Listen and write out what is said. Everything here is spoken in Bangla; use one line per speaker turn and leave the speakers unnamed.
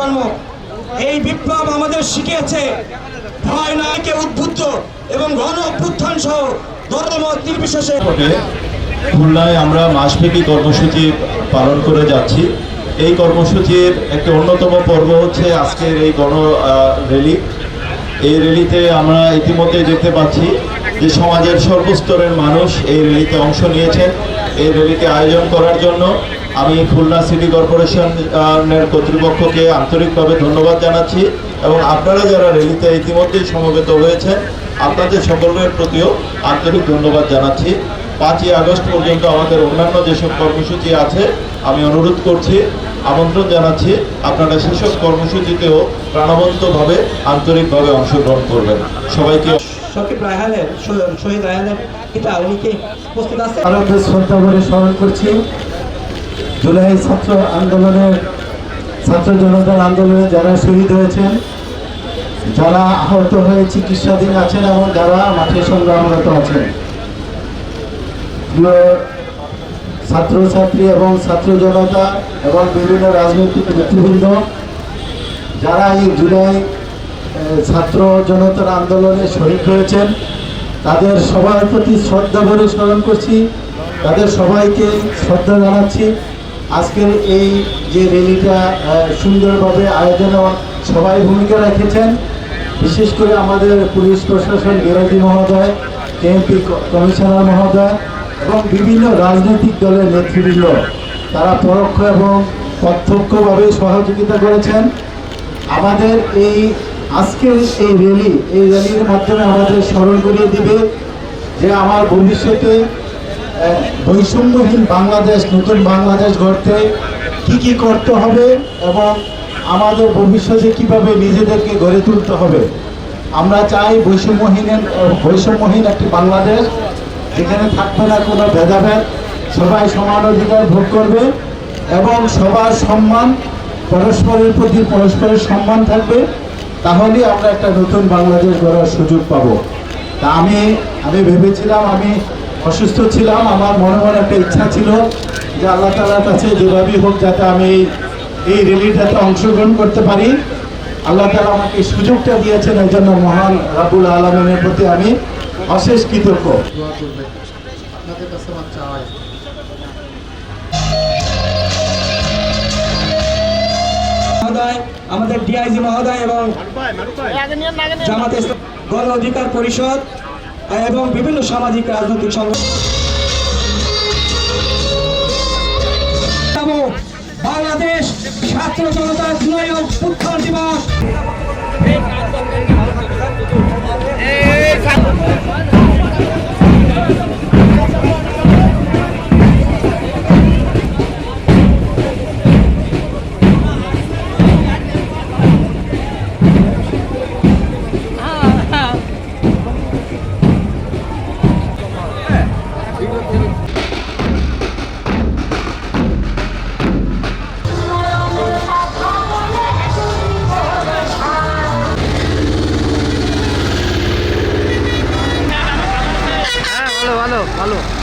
জন্ম। এই বিপ্লব আমাদের শিখিয়েছে ভয় নয়কে উদ্বুদ্ধ এবং গণ অভ্যুত্থান সহ ধর্ম নির্বিশেষে।
খুলনায় আমরা মাসব্যাপী কর্মসূচি পালন করে যাচ্ছি। এই কর্মসূচির একটি অন্যতম পর্ব হচ্ছে আজকের এই গণ র্যালি। এই র্যালিতে আমরা ইতিমধ্যে দেখতে পাচ্ছি যে সমাজের সর্বস্তরের মানুষ এই র্যালিতে অংশ নিয়েছেন। এই র্যালিতে আয়োজন করার জন্য আমি খুলনা সিটি কর্পোরেশনের কর্তৃপক্ষকে আন্তরিকভাবে ধন্যবাদ জানাচ্ছি এবং আপনারা যারা র্যালিতে ইতিমধ্যেই সমবেত হয়েছেন আপনাদের সকলের প্রতিও আন্তরিক ধন্যবাদ জানাচ্ছি। পাঁচই আগস্ট পর্যন্ত আমাদের অন্যান্য যেসব কর্মসূচি আছে আমি অনুরোধ করছি আমন্ত্রণ জানাচ্ছি আপনারা সেসব কর্মসূচিতেও প্রাণবন্তভাবে আন্তরিকভাবে অংশগ্রহণ করবেন। সবাইকে
রায়হানের শহীদ- রায়হানের পিতা উনি কি উপস্থিত আছেন?
আরবে শ্রদ্ধা করে স্মরণ করছি জুলাই ছাত্র আন্দোলনের ছাত্র জনতার আন্দোলনে যারা শহীদ হয়েছেন, যারা আহত হয়ে চিকিৎসাধীন আছেন এবং যারা মাঠে সংগ্রামরত আছেন। ছাত্রছাত্রী এবং ছাত্র জনতা এবং বিভিন্ন রাজনৈতিক নেতৃবৃন্দ, যারা এই জুলাই ছাত্র জনতার আন্দোলনে শহীদ হয়েছেন, তাদের সবার প্রতি শ্রদ্ধা ভরে স্মরণ করছি, তাদের সবাইকে শ্রদ্ধা জানাচ্ছি। আজকের এই যে র্যালিটা সুন্দরভাবে আয়োজনে সবাই ভূমিকা রেখেছেন। বিশেষ করে আমাদের পুলিশ প্রশাসন, বিরোধী মহোদয় কেএমপি কমিশনার মহোদয় এবং বিভিন্ন রাজনৈতিক দলের নেতৃবৃন্দ। তারা পরোক্ষ এবং প্রত্যক্ষভাবে সহযোগিতা করেছেন। আমাদের এই আজকের এই র্যালি, এই র্যালির মাধ্যমে আমাদের স্মরণ করিয়ে দিবে যে আমার ভবিষ্যতে বৈষম্যহীন বাংলাদেশ, নতুন বাংলাদেশ গড়তে কি কি করতে হবে এবং আমাদের ভবিষ্যতে কীভাবে নিজেদেরকে গড়ে তুলতে হবে? আমরা চাই বৈষম্যহীন বৈষম্যহীন একটি বাংলাদেশ, যেখানে থাকবে না কোনো ভেদাভেদ, সবাই সমান অধিকার ভোগ করবে এবং সবার সম্মান, পরস্পরের প্রতি পরস্পরের সম্মান থাকবে, তাহলে আমরা একটা নতুন বাংলাদেশ গড়ার সুযোগ পাবো। তা আমি আমি ভেবেছিলাম, আমি অসুস্থ ছিলাম আমার মনে মনে একটা ইচ্ছা ছিল যে আল্লাহ তালার কাছে যেভাবেই হোক যাতে আমি এই এই র্যালিটাতে অংশগ্রহণ করতে পারি। আল্লাহ তালা আমাকে সুযোগটা দিয়েছেন এই জন্য মহান রাবুল আলমিনের প্রতি আমি অশেষ কৃতজ্ঞ।
দোয়া আপনাদের কাছে আমার চাওয়াই।
মহোদয় আমাদের ডিআইজি মহোদয় এবং জামাত ইসলাম গণ অধিকার পরিষদ এবং বিভিন্ন সামাজিক রাজনৈতিক সংগঠন বাংলাদেশ ছাত্র জনতার জুলাই উত্থান দিবস।
ভালো ভালো।